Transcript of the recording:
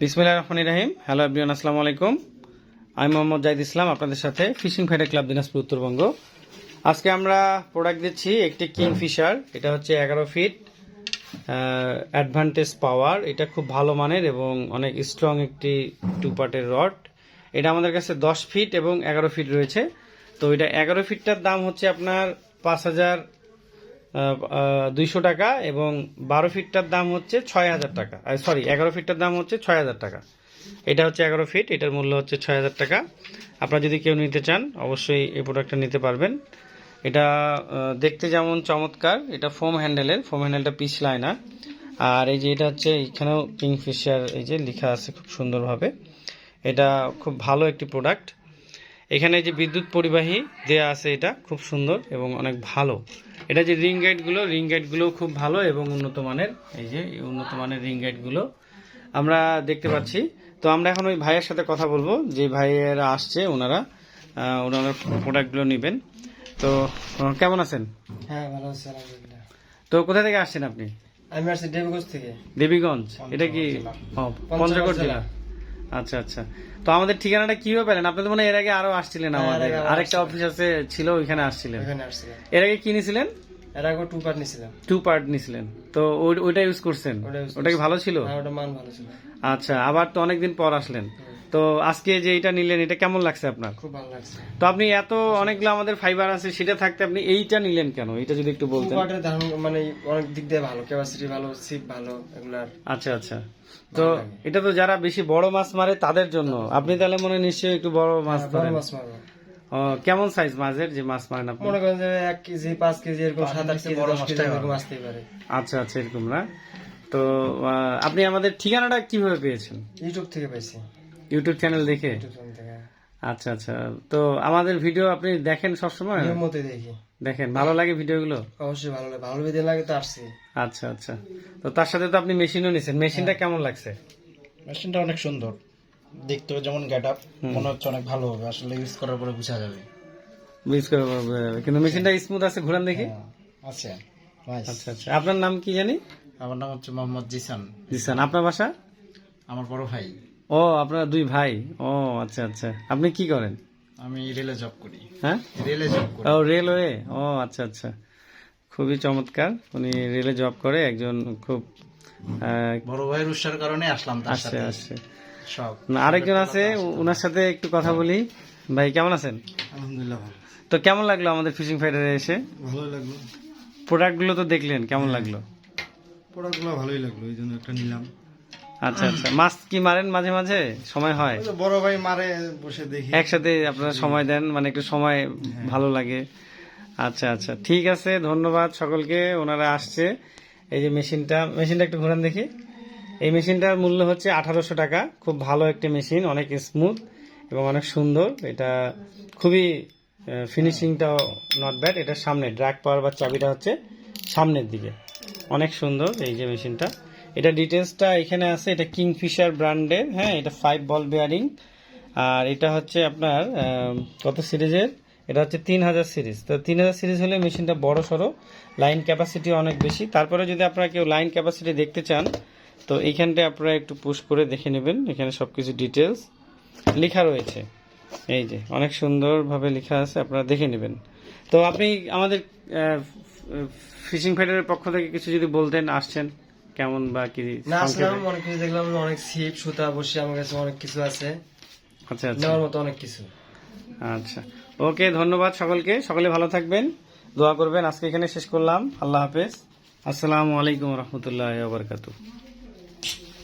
বিসমিল্লাহ রহমান রাহিম। হ্যালো আবিয়ান আসসালামু আলাইকুম। আমি মোহাম্মদ জাহিদ ইসলাম, আপনাদের সাথে fishing fighter club Dinajpur Uttarbanga. আজকে আমরা প্রোডাক্ট দিচ্ছি একটি কিং ফিশার এটা হচ্ছে এগারো ফিট অ্যাডভান্টেজ পাওয়ার এটা খুব ভালো মানের এবং অনেক স্ট্রং একটি টু পার্টের রড এটা আমাদের কাছে দশ ফিট এবং এগারো ফিট রয়েছে। তো এটা এগারো ফিটটার দাম হচ্ছে আপনার পাঁচ হাজার দুইশো টাকা এবং বারো ফিটটার দাম হচ্ছে ছয় হাজার টাকা। সরি এগারো ফিটটার দাম হচ্ছে ছয় হাজার টাকা। এটা হচ্ছে এগারো ফিট, এটার মূল্য হচ্ছে ছয় হাজার টাকা। আপনারা যদি কেউ নিতে চান, অবশ্যই এই প্রোডাক্টটা নিতে পারবেন। এটা দেখতে যেমন চমৎকার, এটা ফোম হ্যান্ডেলের ফোম হ্যান্ডেলটা পিস লাইনার আর এই যে এটা হচ্ছে, এখানেও কিংফিশার এই যে লেখা আছে খুব সুন্দরভাবে। এটা খুব ভালো একটি প্রোডাক্ট এখানে যে বিদ্যুৎ পরিবাহী দেয়া আছে এটা খুব সুন্দর এবং অনেক ভালো। এটা যে রিং গাইডগুলো রিং গাইডগুলো খুব ভালো এবং উন্নত মানের এই যে উন্নত মানের রিং গাইডগুলো আমরা দেখতে পাচ্ছি। তো আমরা এখন ওই ভাইয়ের সাথে কথা বলব যে ভাইয়েরা আসছে ওনারা ওনারা প্রোডাক্টগুলো নেবেন। তো কেমন আছেন? হ্যাঁ ভালো আছি আলহামদুলিল্লাহ। তো কোথা থেকে আসছেন আপনি? আমি আসছি দেবগঞ্জ থেকে। দেবীগঞ্জ। এটা কি পঞ্চগড় জেলা। আচ্ছা আচ্ছা। তো আমাদের ঠিকানাটা কীভাবে পেলেন? আপনি তো মানে এর আগে আরও আসছিলেন হ্যাঁ, আমাদের। আরেকটা অফিস আছে ছিল ওইখানে আসছিলেন। এর আগে কি নিছিলেন? এর আগে টু পার্ট নিছিলাম। টু পার্ট নিছিলেন। তো ওইটা ইউজ করছেন? ওটা ওটা কি ভালো ছিল? হ্যাঁ ওটা মান ভালো ছিল। আচ্ছা আবার তো অনেকদিন পর আসলেন। তো আজকে যে এটা নিলেন এটা কেমন লাগছে আপনার? খুব ভালো লাগছে। তো আপনি এত অনেকগুলো আমাদের ফাইবার আছে সেটা থাকতে আপনি এইটা নিলেন কেন? এটা যদি একটু বলতেন। পার্টের ধারণ মানে অনেক দিক দিয়ে ভালো ক্যাপাসিটি ভালো সিপ ভালো এগুলার আচ্ছা আচ্ছা। তো এটা তো যারা বেশি বড় মাছ মারে তাদের জন্য। আপনি তাহলে মনে হয় নিশ্চয়ই একটু বড় মাছ হ্যাঁ, ধরেন মাছ মারবো। কেমন সাইজ মাছের যে মাছ মারেন আপনি? মনে করেন যে এক কেজি পাঁচ কেজি এরকম সাত আট কেজি দশ কেজি এরকম আসতেই পারে। আচ্ছা আচ্ছা এরকম না? তো আহ, আপনি আমাদের ঠিকানাটা কীভাবে পেয়েছেন? ইউটিউব থেকে পাইছি ইউটিউব চ্যানেল দেখে? আচ্ছা আচ্ছা। তো আমাদের ভিডিও আপনি দেখেন সবসময়? নিয়ম মতো দেখি। দেখেন ভালো লাগে ভিডিওগুলো অবশ্যই ভালো লাগে। ভালো বেঁধে লাগে তো আসছি। আচ্ছা আচ্ছা। তো তার সাথে তো আপনি মেশিনও নিছেন। মেশিনটা কেমন লাগছে? মেশিনটা অনেক সুন্দর। দেখতেও যেমন গেট আপ মনে হচ্ছে অনেক ভালো হবে। আসলে ইউজ করার পরে বোঝা যাবে। বুঝ করে বোঝা যাবে। কিন্তু মেশিনটা স্মুথ আছে ঘুরান দেখি। হ্যাঁ, আছে। আচ্ছা আচ্ছা। আপনার নাম কি জানি? আমার নাম হচ্ছে মোহাম্মদ জিসান। জিসান। আপনার বাসা? আমার বড় ভাই। ও আপনারা দুই ভাই। ও আচ্ছা আচ্ছা। আপনি কি করেন? আমি রেলে জব করি। হ্যাঁ? রেলে জব করি। ও রেলওয়ে? ও আচ্ছা আচ্ছা। খুবই চমৎকার। উনি রেলে জব করে একজন খুব বড় ভাইয়ের উৎসার কারণে আসলাম তার আসছে সাথে। আসছে। সব আরেকজন আছে ওনার সাথে একটু কথা বলি। ভাই কেমন আছেন? আলহামদুলিল্লাহ ভালো। তো কেমন লাগল আমাদের ফিশিং ফাইটারে এসে? ভালোই লাগল। প্রোডাক্টগুলো তো দেখলেন কেমন লাগল? প্রোডাক্টগুলো ভালোই লাগল এই জন্য একটা নিলাম। আচ্ছা আচ্ছা। মাছ কি মারেন মাঝে মাঝে? সময় হয়? বড় ভাই মারে বসে দেখি। একসাথে আপনারা সময় দেন মানে একটু সময় ভালো লাগে। আচ্ছা আচ্ছা। ঠিক আছে ধন্যবাদ সকলকে। ওনারা আসছে। এই যে মেশিনটা মেশিনটা একটু ঘোরান দেখি। এই মেশিনটার মূল্য হচ্ছে আঠারোশো টাকা। খুব ভালো একটি মেশিন অনেক স্মুথ এবং অনেক সুন্দর। এটা খুবই ফিনিশিংটাও নট ব্যাড এটার সামনে ড্রাগ পাওয়ার বা চাবিটা হচ্ছে সামনের দিকে। অনেক সুন্দর এই যে মেশিনটা। এটা ডিটেলসটা এখানে আছে, এটা কিংফিশার ব্র্যান্ডের হ্যাঁ এটা ফাইভ বল বেয়ারিং আর এটা হচ্ছে আপনার কত সিরিজের? এটা হচ্ছে তিন হাজার সিরিজ। তো তিন হাজার সিরিজ হলে মেশিনটা বড় সড়ো লাইন ক্যাপাসিটি অনেক বেশি। তারপরে যদি আপনারা কেউ লাইন ক্যাপাসিটি দেখতে চান, তো এইখানটায় আপনারা একটু পুশ করে দেখে নেবেন। এখানে সব কিছু ডিটেলস লেখা রয়েছে। এই যে, অনেক সুন্দরভাবে লেখা আছে, আপনারা দেখে নেবেন। তো আপনি আমাদের ফিশিং ফাইটারের পক্ষ থেকে কিছু যদি বলতেন, আসছেন। কেমন বা কি না আসলাম অনেক কিছু দেখলাম অনেক সিপ সুতা বসে আমার কাছে অনেক কিছু আছে। আচ্ছা আচ্ছা। নেওয়ার মতো অনেক কিছু। আচ্ছা। ওকে ধন্যবাদ সকলকে। সকলে ভালো থাকবেন দোয়া করবেন। আজকে এখানে শেষ করলাম। আল্লাহ হাফেজ। আসসালামু আলাইকুম রহমতুল্লাহ বারকাতু